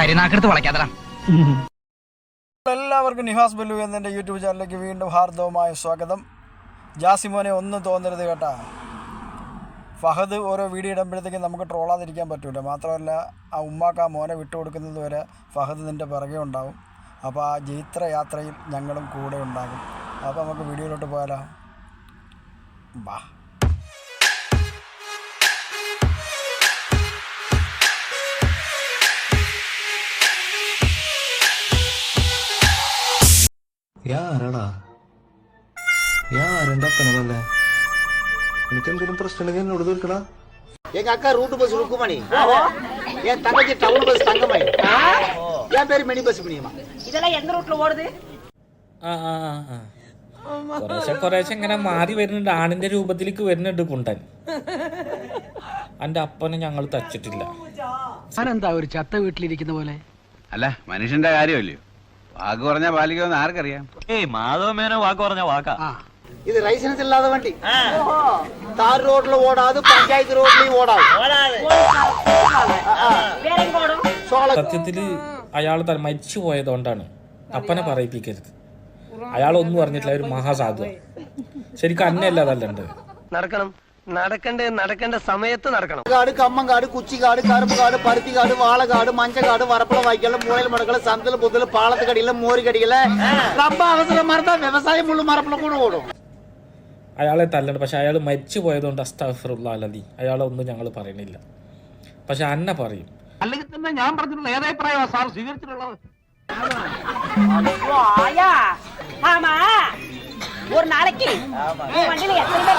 കരിനാക്കെടുത്ത് വളയ്ക്കാത്തടാ. എല്ലാവർക്കും നിഹാസ് ബല്ലു എന്നെ യൂട്യൂബ് ചാനലിലേക്ക് വീണ്ടും ഹാർദവമായ സ്വാഗതം. ജാസിമോനെ ഒന്നും തോന്നരുത് കേട്ടാ. ഫഹദ് ഓരോ വീഡിയോ ഇടുമ്പോഴത്തേക്കും നമുക്ക് ട്രോളാതിരിക്കാൻ പറ്റൂല. മാത്രമല്ല ആ ഉമ്മാക്ക് ആ മോനെ വിട്ടുകൊടുക്കുന്നത് വരെ ഫഹദ് നിന്റെ പിറകെ ഉണ്ടാവും. അപ്പോൾ ആ ജൈത്ര യാത്രയും ഞങ്ങളും കൂടെ ഉണ്ടാകും. അപ്പോൾ നമുക്ക് വീഡിയോയിലോട്ട് പോയാലോ? ബാ. ആരാടാ എന്നോട് റൂട്ടിൽ ഇങ്ങനെ മാറി വരുന്നുണ്ട്. ആണിന്റെ രൂപത്തിലേക്ക് വരുന്നുണ്ട് കുണ്ടൻ. എന്റെ അപ്പനെ ഞങ്ങൾ തച്ചിട്ടില്ല. എന്താ ഒരു ചത്ത വീട്ടിലിരിക്കുന്ന പോലെ? അല്ല മനുഷ്യന്റെ കാര്യമല്ലയോ വാക്ക് പറഞ്ഞ പാലിക്കുമെന്ന് ആർക്കറിയാം? ഏയ് മാധവ മേനോ വാക്ക് പറഞ്ഞ വാക്കാ. ഇത് ലൈസൻസ് ഇല്ലാതെ വണ്ടി. താർ റോഡിൽ ഓടാതെ പഞ്ചായത്ത് റോഡിൽ ഓടാതെ. സത്യത്തിൽ അയാൾ മരിച്ചു പോയതുകൊണ്ടാണ് അപ്പനെ പറയിപ്പിക്കരുത്. അയാൾ ഒന്നും അറിഞ്ഞിട്ടില്ല ഒരു മഹാസാധു ശരിക്കും അന്നയല്ലാതല്ലണ്ട് നടക്കണം. നടക്കണ്ടേ നടക്കേണ്ട സമയത്ത് നടക്കണം காடு கம்மங்காடு குச்சிக்காடு கரும்பு காடு பருத்தி காடு வாழைக்காடு மஞ்சக்காடு வரப்பள வாய்க்கால் மூலையில் மடக்கல சந்தில புதல பாலத்து கடியில மோரி கடியில ரொம்ப அவசரமா இருந்தா விவசாயம் முள்ளு மரப்புல கூட ஓடும் അയാളെ തല്ലണ്ട് പക്ഷെ അയാൾ മരിച്ചു പോയതുകൊണ്ട് അസ്താഫറുള്ള അലതി അയാളെ ഒന്നും ഞങ്ങൾ പറയണില്ല പക്ഷെ അന്ന പറയും അല്ലെങ്കിൽ തന്നെ ഞാൻ പറഞ്ഞിട്ടുള്ള ഏതഭിപ്രായമാണ് സാർ സ്വീകരിച്ചിട്ടുള്ളത് ஐயோ, ஆயா ஆமா ஒரு நாளைக்கு உன் வண்டியில எத்தனை பேர் ஏத்தி இறக்குற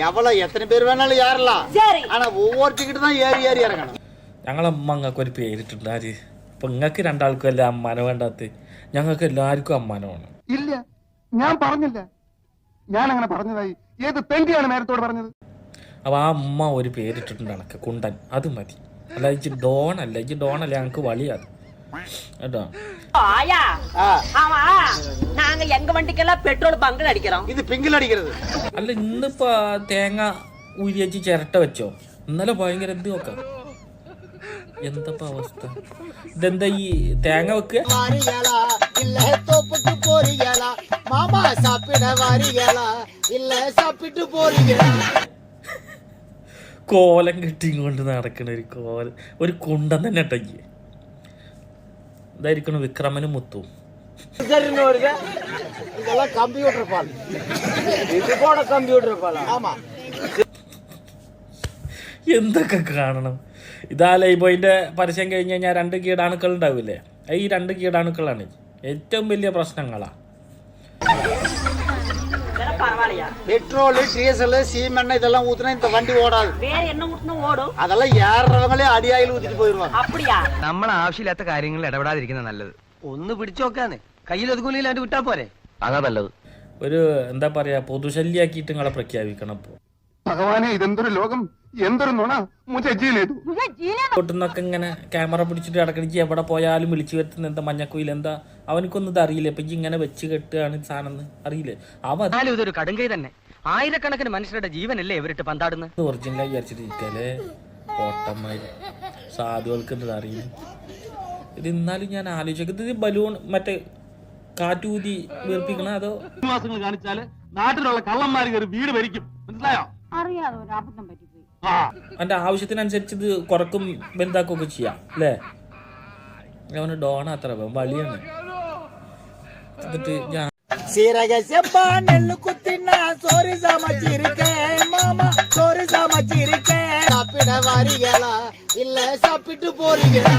எவ்வளவு எத்தனை பேர் வேணாலும் ஏறலாம் சரி ஆனா ஒவ்வொரு டிக்கெட் தான் ஏறி ஏறி இறங்கணும் ഞങ്ങളെ അമ്മ അങ്ങക്ക് ഒരു പേരിട്ടുണ്ട് ആര് ഇപ്പൊ നിങ്ങൾക്ക് രണ്ടാൾക്കും അല്ലേ അമ്മാനെ വേണ്ടാത്ത ഞങ്ങൾക്ക് എല്ലാവർക്കും അമ്മാനമാണ് ഇല്ല ഞാൻ പറഞ്ഞില്ല ഞാൻ അങ്ങനെ പറഞ്ഞതായി ഏത് തെണ്ടിയാണ് നേരത്തോട് പറഞ്ഞത് അപ്പൊ ആ അമ്മ ഒരു പേരിട്ടിട്ടുണ്ട് എനക്ക് കുണ്ടൻ അത് മതി അല്ല ഇജ്ജ് ഡോൺ അല്ല ഇജ്ജ് ഡോൺ അല്ല ഞങ്ങൾക്ക് വളിയാണ് കേട്ടോ ஆயா ஆமா நாங்க எங்க வண்டிக்கெல்லாம் பெட்ரோல் பங்கு அடிக்கிறோம் இது பிங்கில் அடிக்கிறது അല്ല ഇന്നിപ്പോ തേങ്ങ ഉരിയച്ച് ചിരട്ട വെച്ചോ ഇന്നലെ ഭയങ്കര എന്ത് നോക്കാം എന്തപ്പ അവസ്ഥ ഇതെന്താ ഈ തേങ്ങ വെക്കുക வாரிகளா இல்ல தோப்புக்கு போறீங்களா மாமா சாப்பிட வாரிகளா இல்ல சாப்பிட்டு போறீங்களா കോലം കെട്ടിയും കൊണ്ട് നടക്കണ ഒരു കോലം ഒരു കുണ്ടൻ തന്നെ ഇട്ടയ്ക്ക് ഇതായിരിക്കണം വിക്രമനും മുത്തും. കമ്പ്യൂട്ടർ കമ്പ്യൂട്ടർ എന്തൊക്കെ കാണണം? ഇതാ ലൈബോയിന്റെ പരസ്യം കഴിഞ്ഞ് കഴിഞ്ഞാൽ രണ്ട് കീടാണുക്കൾ ഉണ്ടാവില്ലേ? ഈ രണ്ട് കീടാണുക്കളാണ് ഏറ്റവും വലിയ പ്രശ്നങ്ങളാണ് பெட்ரோல் டீசல் சீமெண்ணெய் இதெல்லாம் ஊத்துனா இந்த வண்டி ஓடாது வேற என்ன ஊட்டணும் ஓடும் அதெல்லாம் ஏறுறவங்களே அடியாயில் ஊத்திட்டு போயிருவாங்க அப்படியா നമ്മൾ ആവശ്യമില്ലാത്ത കാര്യങ്ങളിൽ ഇടപെടാതിരിക്കുന്ന നല്ലത് ഒന്ന് പിടിച്ചു നോക്കാന്ന് കയ്യിൽ ഒതുക്കൂലില്ലാണ്ട് വിട്ടാ പോരെ അതാ നല്ലത് ഒരു എന്താ പറയാ പൊതുശല്യാക്കിയിട്ട് നിങ്ങളെ പ്രഖ്യാപിക്കണം ഇപ്പോൾ ഭഗവാനെ ഇതെന്തൊരു ലോകം എന്തൊരു നുണ ഇങ്ങനെ ക്യാമറ പിടിച്ചിട്ട് അടക്കടിച്ച് എവിടെ പോയാലും വിളിച്ചു വരുത്തുന്ന എന്താ മഞ്ഞക്കുയിൽ എന്താ? അവനക്കൊന്നും ഇത് അറിയില്ല. ഇപ്പൊ ഇങ്ങനെ വെച്ച് കെട്ടുകയാണ് സാധനം അറിയില്ലേ? അവ ഇതൊരു കടുങ്കൈ തന്നെ. ആയിരക്കണക്കിന് മനുഷ്യരുടെ ജീവനല്ലേ ഇവരിട്ട് പന്താടുന്നത് ഒറിജിനലായി വിചാരിച്ചിട്ടിരിക്കല്ലേ? പൊട്ടന്മാര് സാധുക്കൾക്ക് എന്താ അറിയില്ല. ഇത് എന്നാലും ഞാൻ ആലോചിക്കുന്നത് ഇത് ബലൂൺ മറ്റേ കാറ്റൂതി വീർപ്പിക്കണ അതോ? മാസങ്ങൾ കാണിച്ചാൽ നാട്ടിലുള്ള കള്ളന്മാർ കയറി വീട് ഭരിക്കും. മനസ്സിലായോ? അറിയാതെ ഒരു അബദ്ധം പറ്റിപ്പോയി അതിന്റെ ആവശ്യത്തിനനുസരിച്ച് ഇത് കുറക്കും വലുതാക്കുകയൊക്കെ ചെയ്യാം അല്ലേ അവന് ഡോണ അത്ര വലിയാണ് എന്നിട്ട് ഞാൻ சீரக செப்பா நெல்லு குத்தினா சோறு சமைச்சிருக்கேன் மாமா சோறு சமைச்சிருக்கேன் சாப்பிட வாரிகளா இல்ல சாப்பிட்டு போறீங்களா